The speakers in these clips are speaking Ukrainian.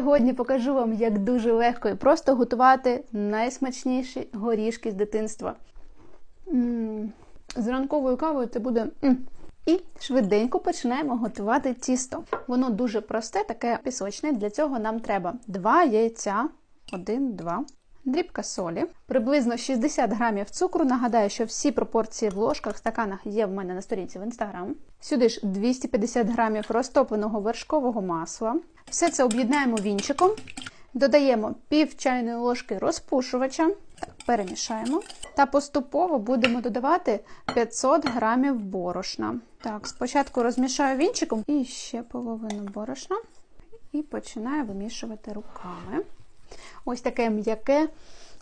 Сьогодні покажу вам, як дуже легко і просто готувати найсмачніші горішки з дитинства. М, З ранковою кавою це буде. м. І швиденько починаємо готувати тісто. Воно дуже просте, таке пісочне. Для цього нам треба 2 яйця, 1, 2, дрібка солі, приблизно 60 грамів цукру. Нагадаю, що всі пропорції в ложках, стаканах є в мене на сторінці в інстаграм. Сюди ж 250 грамів розтопленого вершкового масла. Все це об'єднаємо вінчиком. Додаємо пів чайної ложки розпушувача, перемішаємо та поступово будемо додавати 500 грамів борошна. Так, спочатку розмішаю вінчиком і ще половину борошна і починаю вимішувати руками. Ось таке м'яке.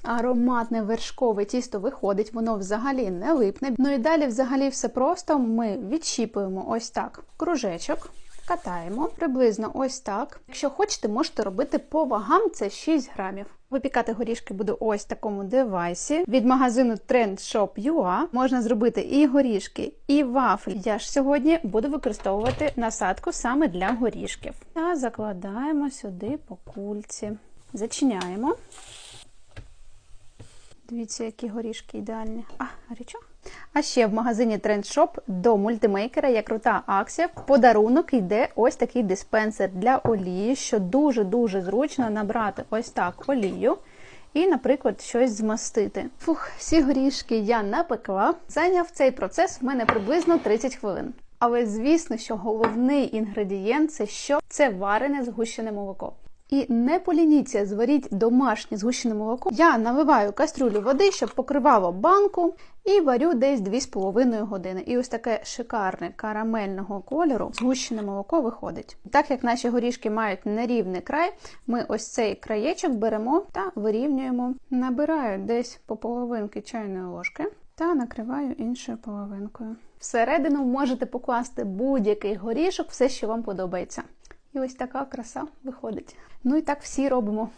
Ароматне вершкове тісто виходить, воно взагалі не липне. Ну і далі, взагалі, все просто. Ми відщіпуємо ось так кружечок, катаємо приблизно ось так. Якщо хочете, можете робити по вагам, це 6 грамів. Випікати горішки буду ось в такому девайсі. Від магазину TrendShop.ua можна зробити і горішки, і вафлі. Я ж сьогодні буду використовувати насадку саме для горішків. Та закладаємо сюди по кульці. Зачиняємо. Дивіться, які горішки ідеальні. А, гарячо. А ще в магазині TrendShop до мультимейкера є крута акція. В подарунок йде ось такий диспенсер для олії, що дуже-дуже зручно набрати ось так олію і, наприклад, щось змастити. Фух, всі горішки я напекла. Зайняв цей процес в мене приблизно 30 хвилин. Але звісно, що головний інгредієнт це що? Це варене згущене молоко. І не полініться, зваріть домашнє згущене молоко. Я наливаю кастрюлю води, щоб покривало банку, і варю десь 2,5 години. І ось таке шикарне карамельного кольору згущене молоко виходить. Так як наші горішки мають нерівний край, ми ось цей краєчок беремо та вирівнюємо. Набираю десь по половинки чайної ложки та накриваю іншою половинкою. Всередину можете покласти будь-який горішок, все, що вам подобається. І ось така краса виходить. Ну і так всі робимо.